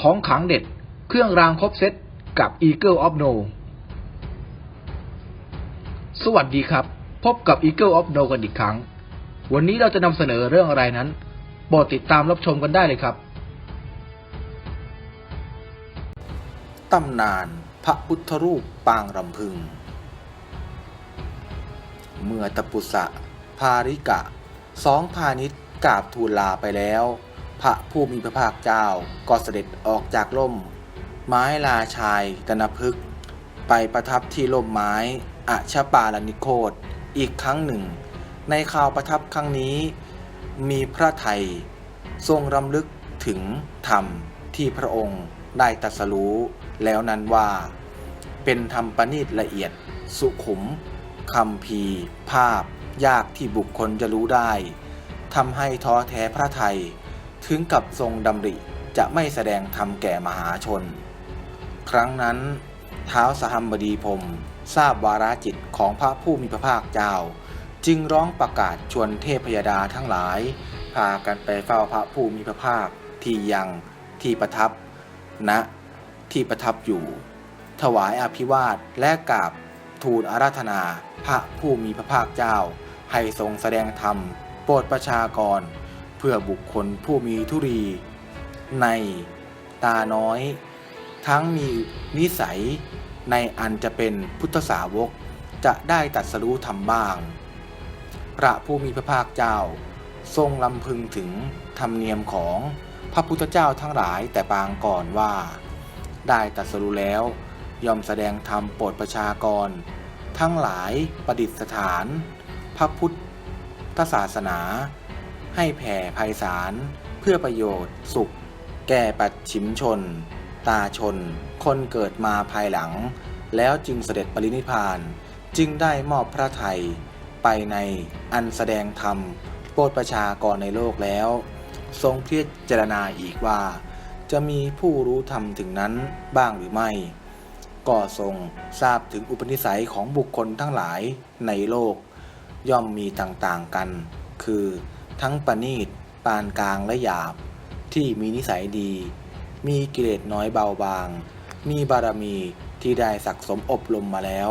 ของขังเด็ด เครื่องรางครบเซตกับ Eagle of No สวัสดีครับ พบกับ Eagle of No กันอีกครั้ง วันนี้เราจะนำเสนอเรื่องอะไรนั้นโปรดติดตามรับชมกันได้เลยครับตำนานพระพุทธรูปปางรำพึง เมื่อตปุสะพาริกะ สองพาณิชย์กราบทูลลาไปแล้ว พระผู้มีพระภาคเจ้าก็เสด็จออกจากล่ม ไม้ลาชายตนพฤกไปประทับที่ล่มไม้อชปาลนิโคตอีกครั้งหนึ่ง ในข่าวประทับครั้งนี้ มีพระไทยทรงรำลึกถึงธรรมที่พระองค์ได้ตรัสรู้แล้วนั้นว่า เป็นธรรมประณีตละเอียดสุขุมคำพีภาพ ยากที่บุคคลจะรู้ได้ทำให้ท้อแท้พระไทย ถึงกับทรงดำริจะไม่แสดงธรรมแก่มหาชน ครั้งนั้นเท้าวสหัมบดีพรมทราบวาราจิตของพระผู้มีพระภาคเจ้า จึงร้องประกาศชวนเทพยดาทั้งหลาย พากันไปเฝ้าพระผู้มีพระภาคที่ยังที่ประทับณที่ประทับอยู่ ถวายอภิวาทและกราบทูลอาราธนาพระผู้มีพระภาคเจ้า ให้ทรงแสดงธรรมโปรดประชากร พื่อบุคคลผู้มีทุรี ในตาน้อย ทั้งมีนิสัยในอันจะเป็นพุทธสาวกจะได้ตัดสรู้ธรรมบ้าง พระผู้มีพระภาคเจ้า ทรงลำพึงถึงธรรมเนียมของพระพุทธเจ้าทั้งหลายแต่ปางก่อนว่า ได้ตรัสรู้แล้วยอมแสดงธรรมโปรดประชากร ทั้งหลายประดิษฐาน พระพุทธศาสนา ให้แผ่ไพศาลเพื่อประโยชน์ สุข แก่ปัจฉิมชน ตาชน คนเกิดมาภายหลัง แล้วจึงเสด็จปรินิพพาน จึงได้มอบพระไทย ไปในอันแสดงธรรม โปรดประชากรในโลกแล้ว ทรงพิจารณาอีกว่า จะมีผู้รู้ธรรมถึงนั้นบ้างหรือไม่ ก็ทรงทราบถึงอุปนิสัยของบุคคลทั้งหลายในโลก ย่อมมีต่างๆกัน คือ ทั้งประณีตปานกลางและหยาบ ที่มีนิสัยดี มีกิเลสน้อยเบาบาง มีบารมีที่ได้สักสมอบรมมาแล้ว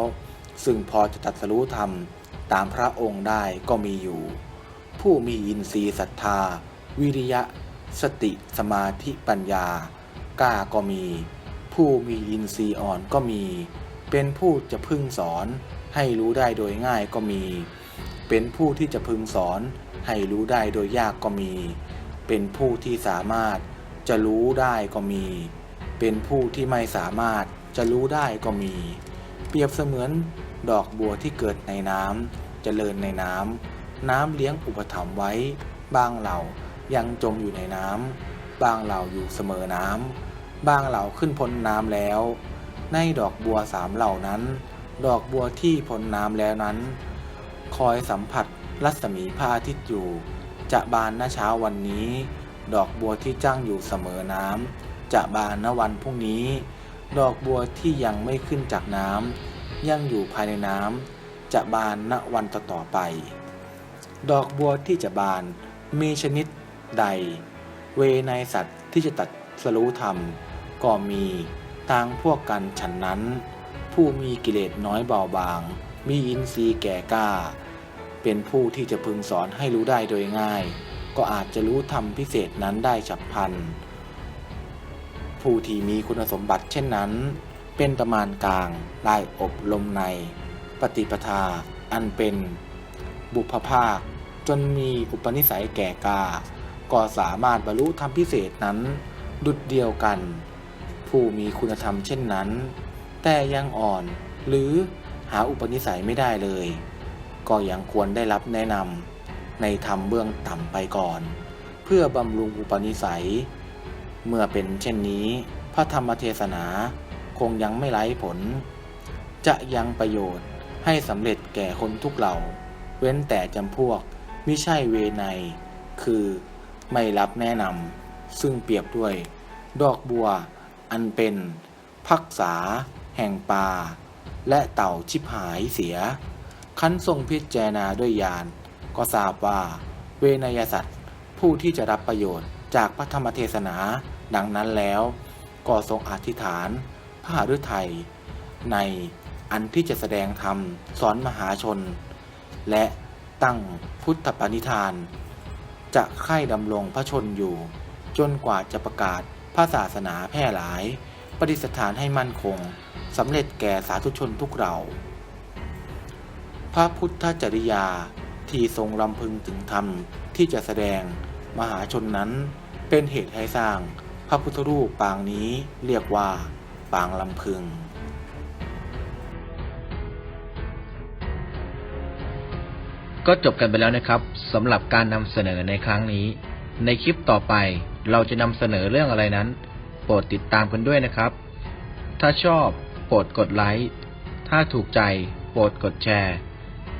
ซึ่งพอจะตัดสรู้ธรรมตามพระองค์ได้ก็มีอยู่ ผู้มีอินทรีย์ศรัทธา วิริยะ สติสมาธิปัญญากล้าก็มี ผู้มีอินทรีย์อ่อนก็มี เป็นผู้จะพึงสอนให้รู้ได้โดยง่ายก็มี เป็นผู้ที่จะพึงสอน ให้รู้ได้โดยยากก็มี เป็นผู้ที่สามารถจะรู้ได้ก็มี เป็นผู้ที่ไม่สามารถจะรู้ได้ก็มี เปรียบเสมือนดอกบัวที่เกิดในน้ำเจริญในน้ำน้ำเลี้ยงอุปถัมภ์ไว้ บางเหล่ายังจมอยู่ในน้ำบางเหล่าอยู่เสมอน้ำบางเหล่าขึ้นพ้นน้ำแล้ว ในดอกบัวสามเหล่านั้น ดอกบัวที่พ้นน้ำแล้วนั้น คอยสัมผัส รัศมีพระอาทิตย์อยู่ จะบานณเช้าวันนี้ ดอกบัวที่จ้างอยู่เสมอน้ำจะบานณวันพรุ่งนี้ ดอกบัวที่ยังไม่ขึ้นจากน้ำยังอยู่ภายในน้ำจะบานณวันต่อๆไป ดอกบัวที่จะบานมีชนิดใด เวในสัตว์ที่จะตัดสรู้ธรรม ก็มีต่างพวกกันฉันนั้น ผู้มีกิเลสน้อยเบาบาง มีอินทรีย์แก่กล้า เป็นผู้ที่จะพึงสอนให้รู้ได้โดยง่าย ก็อาจจะรู้ธรรมพิเศษนั้นได้ฉับพลัน ผู้ที่มีคุณสมบัติเช่นนั้น เป็นประมาณกลางได้อบรมใน ปฏิปทา อันเป็น บุพภาค จนมีอุปนิสัยแก่กา ก็สามารถบรรลุธรรมพิเศษนั้น ดุดเดียวกัน ผู้มีคุณธรรมเช่นนั้น แต่ยังอ่อนหรือหาอุปนิสัยไม่ได้เลย ก็ยังควรได้รับแนะนำในธรรมเบื้องต่ำไปก่อน เพื่อบำรุงอุปนิสัย เมื่อเป็นเช่นนี้ พระธรรมเทศนาคงยังไม่ไร้ผล จะยังประโยชน์ให้สำเร็จแก่คนทุกเหล่า เว้นแต่จำพวกมิใช่เวไนคือไม่รับแนะนำซึ่งเปรียบด้วย ดอกบัวอันเป็นพักษา แห่งปลาและเต่าชิบหายเสีย คันทรงพิจารณาด้วยญาณก็ทราบว่า เวนยสัตว์ผู้ที่จะรับประโยชน์จากพระธรรมเทศนา ดังนั้นแล้ว ก็ทรงอธิษฐานพระหฤทัยในอันที่จะแสดงธรรมสอนมหาชน และตั้งพุทธปณิธาน จะใคร่ดำรงพระชนอยู่ จนกว่าจะประกาศพระศาสนาแพร่หลาย ปฏิสถานให้มั่นคงสำเร็จแก่สาธุชนทุกเรา พระพุทธจริยาที่ทรงรำพึงถึงธรรมที่จะแสดงมหาชนนั้น เป็นเหตุให้สร้างพระพุทธรูปปางนี้เรียกว่า ปางลำพึง ก็จบกันไปแล้วนะครับสำหรับการนำเสนอในครั้งนี้ ในคลิปต่อไปเราจะนำเสนอเรื่องอะไรนั้น โปรดติดตามกันด้วยนะครับ ถ้าชอบโปรดกดไลค์ถ้าถูกใจโปรดกดแชร์